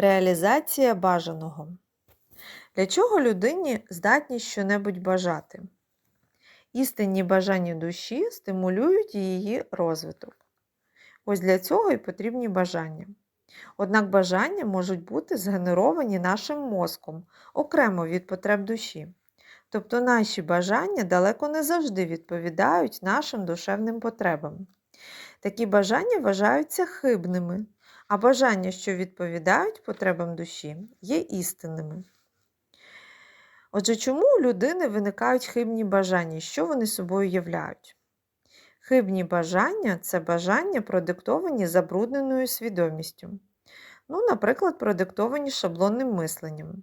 Реалізація бажаного. Для чого людині здатність щонебудь бажати? Істинні бажання душі стимулюють її розвиток. Ось для цього і потрібні бажання. Однак бажання можуть бути згенеровані нашим мозком окремо від потреб душі. Тобто наші бажання далеко не завжди відповідають нашим душевним потребам. Такі бажання вважаються хибними, а бажання, що відповідають потребам душі, є істинними. Отже, чому у людини виникають хибні бажання, що вони собою являють? Хибні бажання це бажання, продиктовані забрудненою свідомістю. Ну, наприклад, продиктовані шаблонним мисленням.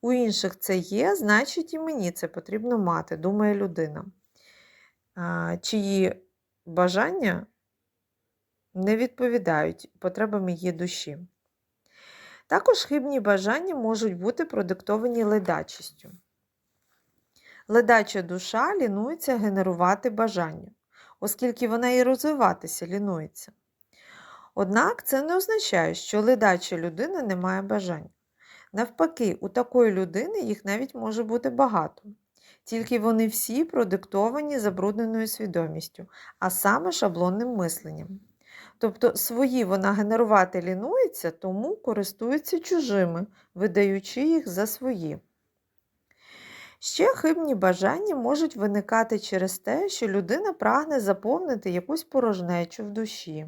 У інших це є, значить і мені це потрібно мати, думає людина, чиї бажання не відповідають потребам її душі. Також хибні бажання можуть бути продиктовані ледачістю. Ледача душа лінується генерувати бажання, оскільки вона і розвиватися лінується. Однак це не означає, що ледача людина не має бажань. Навпаки, у такої людини їх навіть може бути багато, тільки вони всі продиктовані забрудненою свідомістю, а саме шаблонним мисленням. Тобто свої вона генерувати лінується, тому користується чужими, видаючи їх за свої. Ще хибні бажання можуть виникати через те, що людина прагне заповнити якусь порожнечу в душі,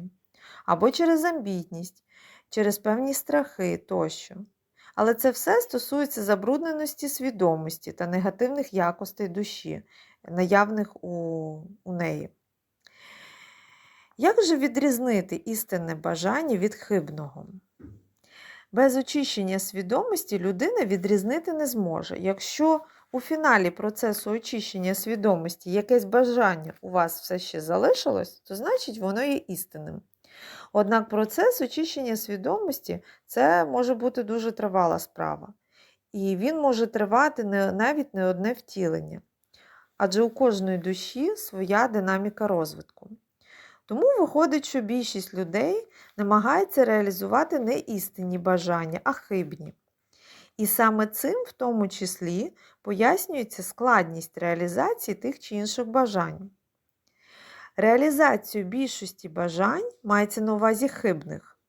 або через амбітність, через певні страхи тощо. Але це все стосується забрудненості свідомості та негативних якостей душі, наявних у, у неї. Як же відрізнити істинне бажання від хибного? Без очищення свідомості людина відрізнити не зможе. Якщо у фіналі процесу очищення свідомості якесь бажання у вас все ще залишилось, то значить воно є істинним. Однак процес очищення свідомості це може бути дуже тривала справа. І він може тривати не, навіть не одне втілення. Адже у кожної душі своя динаміка розвитку. Тому виходить, що більшість людей намагається реалізувати не істинні бажання, а хибні. І саме цим, в тому числі, пояснюється складність реалізації тих чи інших бажань. Реалізацію більшості бажань мається на увазі хибних,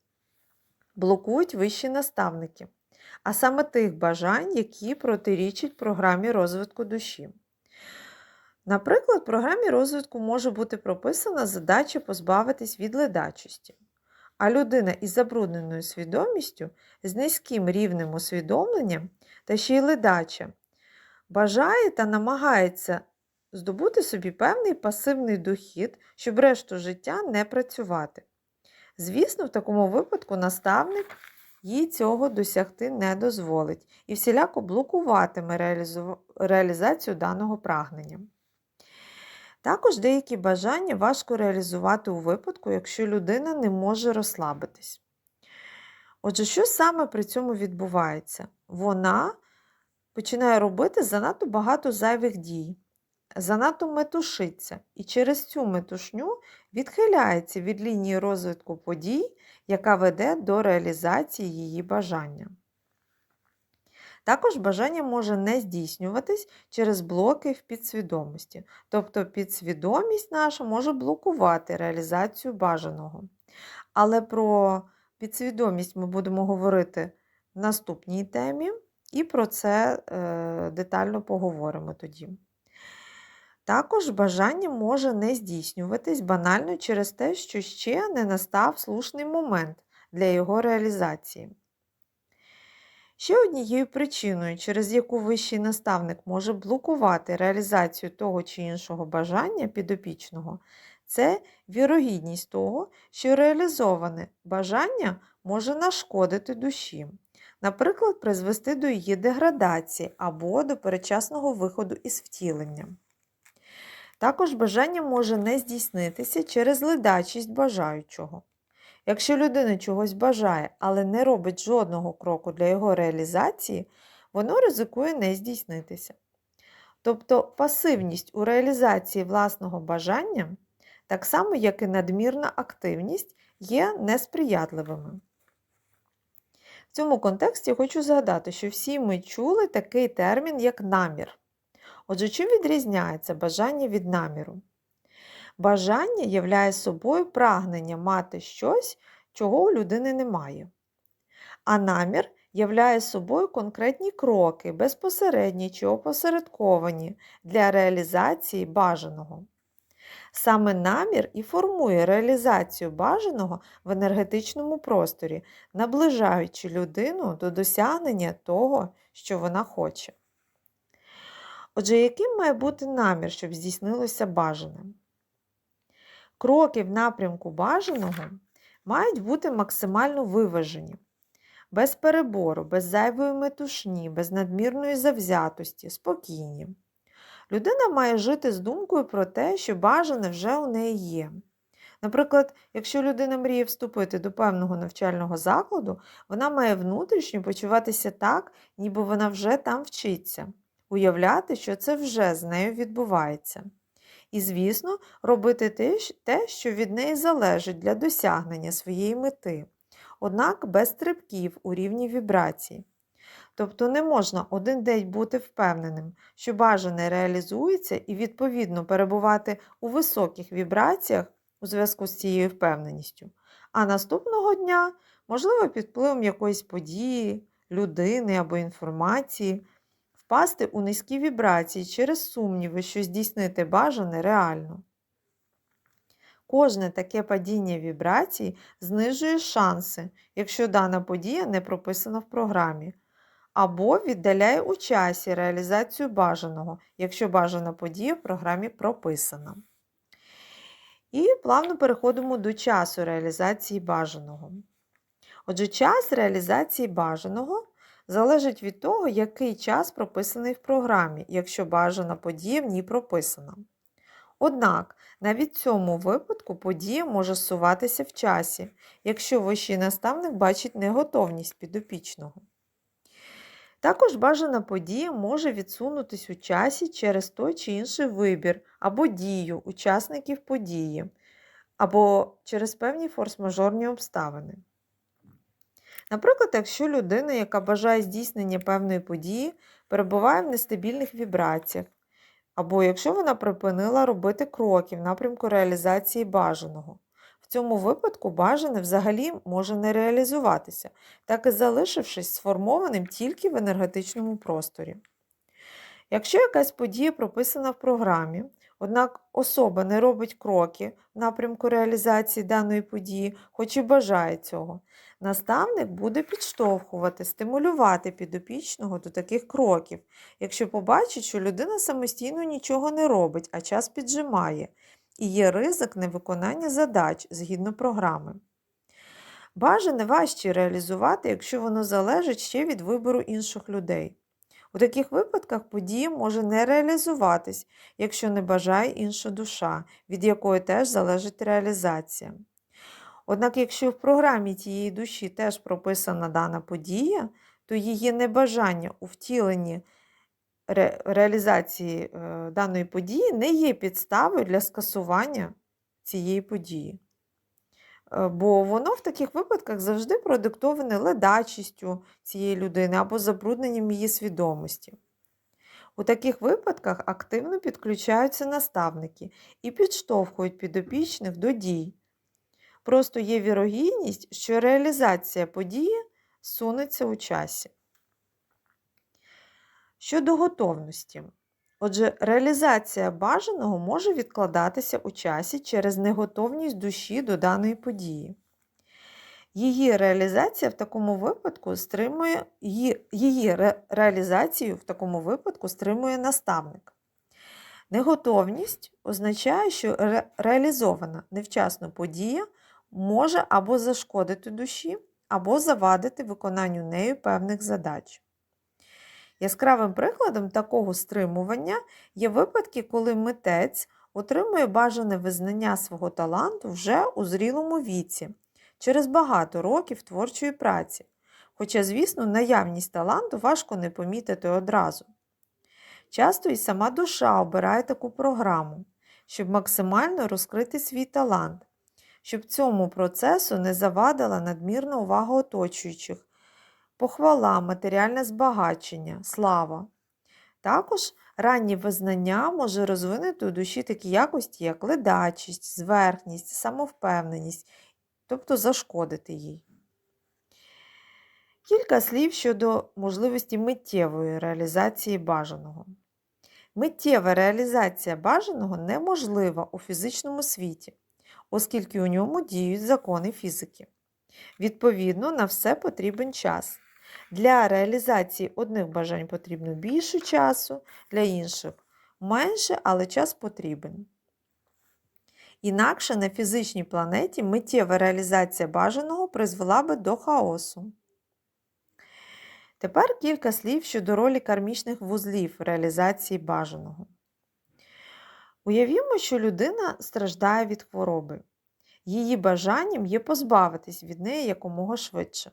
блокують вищі наставники, а саме тих бажань, які протирічать програмі розвитку душі. Наприклад, в програмі розвитку може бути прописана задача позбавитись від ледачості, а людина із забрудненою свідомістю, з низьким рівнем усвідомлення та ще й ледача, бажає та намагається здобути собі певний пасивний дохід, щоб решту життя не працювати. Звісно, в такому випадку наставник їй цього досягти не дозволить і всіляко блокуватиме реалізацію даного прагнення. Також деякі бажання важко реалізувати у випадку, якщо людина не може розслабитись. Отже, що саме при цьому відбувається? Вона починає робити занадто багато зайвих дій, занадто метушиться і через цю метушню відхиляється від лінії розвитку подій, яка веде до реалізації її бажання. Також бажання може не здійснюватись через блоки в підсвідомості, тобто підсвідомість наша може блокувати реалізацію бажаного. Але про підсвідомість ми будемо говорити в наступній темі, і про це е, детально поговоримо тоді. Також бажання може не здійснюватись банально через те, що ще не настав слушний момент для його реалізації. Ще однією причиною, через яку вищий наставник може блокувати реалізацію того чи іншого бажання підопічного, це вірогідність того, що реалізоване бажання може нашкодити душі, наприклад, призвести до її деградації або до перечасного виходу із втілення. Також бажання може не здійснитися через ледачість бажаючого. Якщо людина чогось бажає, але не робить жодного кроку для його реалізації, воно ризикує не здійснитися. Тобто пасивність у реалізації власного бажання, так само як і надмірна активність, є несприятливими. В цьому контексті хочу згадати, що всі ми чули такий термін, як намір. Отже, чим відрізняється бажання від наміру? Бажання являє собою прагнення мати щось, чого у людини немає. А намір являє собою конкретні кроки, безпосередні чи опосередковані для реалізації бажаного. Саме намір і формує реалізацію бажаного в енергетичному просторі, наближаючи людину до досягнення того, що вона хоче. Отже, яким має бути намір, щоб здійснилося бажане? Кроки в напрямку бажаного мають бути максимально виважені, без перебору, без зайвої метушні, без надмірної завзятості, спокійні. Людина має жити з думкою про те, що бажане вже у неї є. Наприклад, якщо людина мріє вступити до певного навчального закладу, вона має внутрішньо почуватися так, ніби вона вже там вчиться, уявляти, що це вже з нею відбувається. І, звісно, робити те, що від неї залежить для досягнення своєї мети, однак без стрибків у рівні вібрацій. Тобто не можна один день бути впевненим, що бажане реалізується і, відповідно, перебувати у високих вібраціях у зв'язку з цією впевненістю, а наступного дня, можливо, під впливом якоїсь події, людини або інформації, впасти у низькі вібрації через сумніви, що здійснити бажане реально. Кожне таке падіння вібрацій знижує шанси, якщо дана подія не прописана в програмі, або віддаляє у часі реалізацію бажаного, якщо бажана подія в програмі прописана. І плавно переходимо до часу реалізації бажаного. Отже, час реалізації бажаного залежить від того, який час прописаний в програмі, якщо бажана подія в ній прописана. Однак, навіть в цьому випадку подія може суватися в часі, якщо вищий наставник бачить неготовність підопічного. Також бажана подія може відсунутись у часі через той чи інший вибір або дію учасників події, або через певні форс-мажорні обставини. Наприклад, якщо людина, яка бажає здійснення певної події, перебуває в нестабільних вібраціях, або якщо вона припинила робити кроки в напрямку реалізації бажаного. В цьому випадку бажане взагалі може не реалізуватися, так і залишившись сформованим тільки в енергетичному просторі. Якщо якась подія прописана в програмі, однак особа не робить кроки в напрямку реалізації даної події, хоч і бажає цього, наставник буде підштовхувати, стимулювати підопічного до таких кроків, якщо побачить, що людина самостійно нічого не робить, а час піджимає, і є ризик невиконання задач згідно програми. Бажане важче реалізувати, якщо воно залежить ще від вибору інших людей. У таких випадках подія може не реалізуватись, якщо не бажає інша душа, від якої теж залежить реалізація. Однак, якщо в програмі тієї душі теж прописана дана подія, то її небажання у втіленні ре реалізації е, даної події не є підставою для скасування цієї події. Е, бо воно в таких випадках завжди продиктоване ледачістю цієї людини або забрудненням її свідомості. У таких випадках активно підключаються наставники і підштовхують підопічних до дій. Просто є вірогідність, що реалізація події сунеться у часі. Щодо готовності. Отже, реалізація бажаного може відкладатися у часі через неготовність душі до даної події. Її реалізація в такому випадку стримує, її, її ре, реалізацію в такому випадку стримує наставник. Неготовність означає, що ре, реалізована невчасно подія може або зашкодити душі, або завадити виконанню нею певних задач. Яскравим прикладом такого стримування є випадки, коли митець отримує бажане визнання свого таланту вже у зрілому віці, через багато років творчої праці. Хоча, звісно, наявність таланту важко не помітити одразу. Часто і сама душа обирає таку програму, щоб максимально розкрити свій талант, щоб цьому процесу не завадила надмірна увага оточуючих, похвала, матеріальне збагачення, слава. Також раннє визнання може розвинути у душі такі якості, як ледачість, зверхність, самовпевненість, тобто зашкодити їй. Кілька слів щодо можливості миттєвої реалізації бажаного. Миттєва реалізація бажаного неможлива у фізичному світі, оскільки у ньому діють закони фізики. Відповідно, на все потрібен час. Для реалізації одних бажань потрібно більше часу, для інших менше, але час потрібен. Інакше на фізичній планеті миттєва реалізація бажаного призвела би до хаосу. Тепер кілька слів щодо ролі кармічних вузлів в реалізації бажаного. Уявімо, що людина страждає від хвороби. Її бажанням є позбавитись від неї якомога швидше.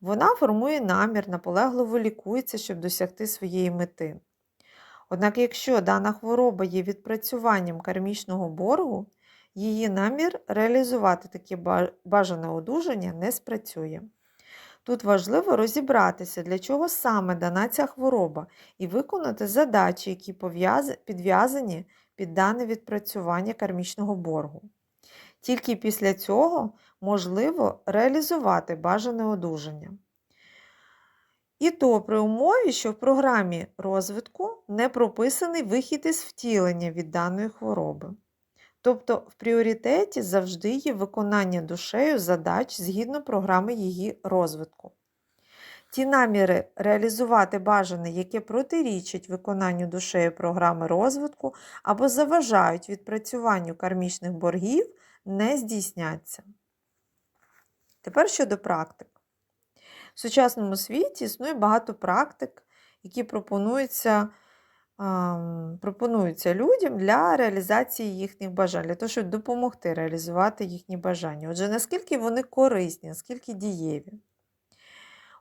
Вона формує намір, наполегливо лікується, щоб досягти своєї мети. Однак, якщо дана хвороба є відпрацюванням кармічного боргу, її намір реалізувати таке бажане одужання не спрацює. Тут важливо розібратися, для чого саме дана ця хвороба, і виконати задачі, які підв'язані під дане відпрацювання кармічного боргу. Тільки після цього можливо реалізувати бажане одужання. І то при умові, що в програмі розвитку не прописаний вихід із втілення від даної хвороби. Тобто в пріоритеті завжди є виконання душею задач згідно програми її розвитку. Ті наміри реалізувати бажане, яке протирічать виконанню душею програми розвитку або заважають відпрацюванню кармічних боргів, не здійсняться. Тепер щодо практик. В сучасному світі існує багато практик, які пропонуються пропонуються людям для реалізації їхніх бажань, для того, щоб допомогти реалізувати їхні бажання. Отже, наскільки вони корисні, наскільки дієві.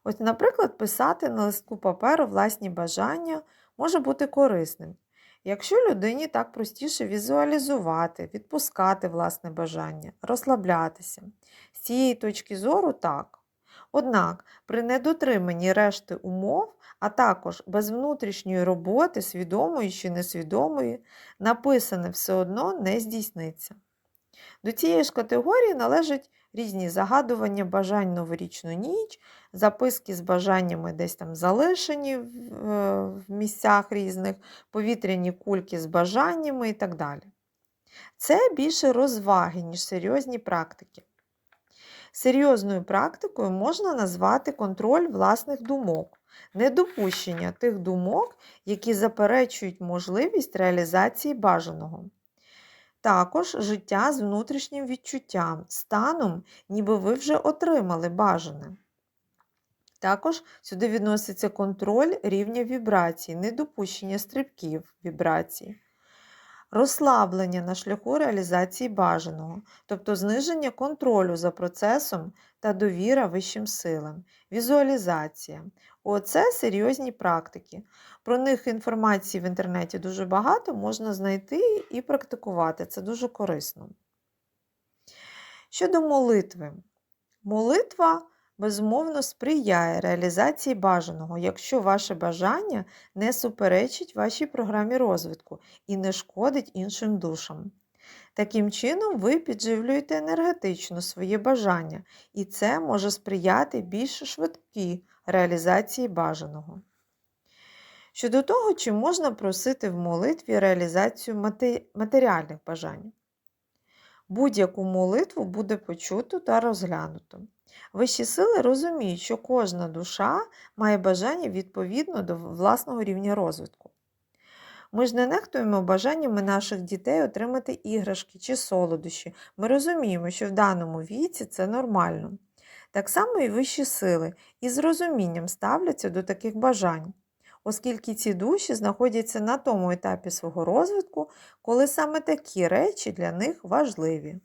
Ось, наприклад, писати на листку паперу власні бажання може бути корисним. Якщо людині так простіше візуалізувати, відпускати власне бажання, розслаблятися. Цієї точки зору так. Однак при недотриманні решти умов, а також без внутрішньої роботи, свідомої чи несвідомої, написане все одно не здійсниться. До цієї ж категорії належать різні загадування бажань новорічну ніч, записки з бажаннями десь там залишені в е, місцях різних, повітряні кульки з бажаннями і так далі. Це більше розваги, ніж серйозні практики. Серйозною практикою можна назвати контроль власних думок, недопущення тих думок, які заперечують можливість реалізації бажаного. Також життя з внутрішнім відчуттям, станом, ніби ви вже отримали бажане. Також сюди відноситься контроль рівня вібрацій, недопущення стрибків вібрацій розслаблення на шляху реалізації бажаного, тобто зниження контролю за процесом та довіра вищим силам, візуалізація. Оце серйозні практики. Про них інформації в інтернеті дуже багато, можна знайти і практикувати. Це дуже корисно. Щодо молитви. Молитва безумовно сприяє реалізації бажаного, якщо ваше бажання не суперечить вашій програмі розвитку і не шкодить іншим душам. Таким чином, ви підживлюєте енергетично своє бажання, і це може сприяти більш швидкій реалізації бажаного. Щодо того, чи можна просити в молитві реалізацію матеріальних бажань. Будь-яку молитву буде почуто та розглянуто. Вищі сили розуміють, що кожна душа має бажання відповідно до власного рівня розвитку. Ми ж не нехтуємо бажаннями наших дітей отримати іграшки чи солодощі. Ми розуміємо, що в даному віці це нормально. Так само і вищі сили із розумінням ставляться до таких бажань, оскільки ці душі знаходяться на тому етапі свого розвитку, коли саме такі речі для них важливі.